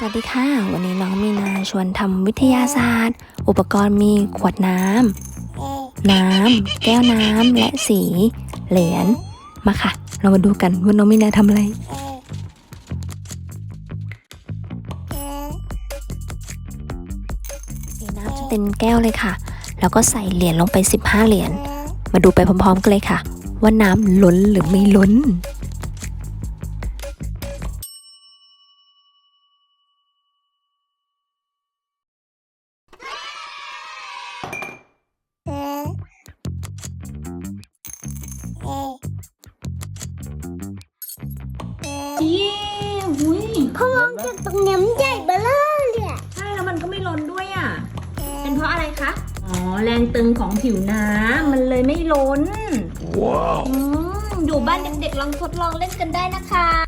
สวัสดีค่ะ วันนี้น้องมีนาชวนทำวิทยาศาสตร์ อุปกรณ์มีขวดน้ำ น้ำ แก้วน้ำ และสี เหรียญ มาค่ะ เรามาดูกันว่าน้องมีนาทำอะไรสีน้ำจะเป็นแก้วเลยค่ะ แล้วก็ใส่เหรียญลงไป 15 เหรียญ มาดูไปพร้อมๆกันเลยค่ะ ว่าน้ำล้นหรือไม่ล้น เย้หุยเขามองจากตรงนี้มันใหญ่เบ้อเลยอะใช่แล้วมันก็ไม่ล้นด้วยอะ เป็นเพราะอะไรคะ อ๋อ แรงตึงของผิวน้ำมันเลยไม่ล้น ว้าวอยู่บ้านเด็กๆลองทดลองเล่นกันได้นะคะ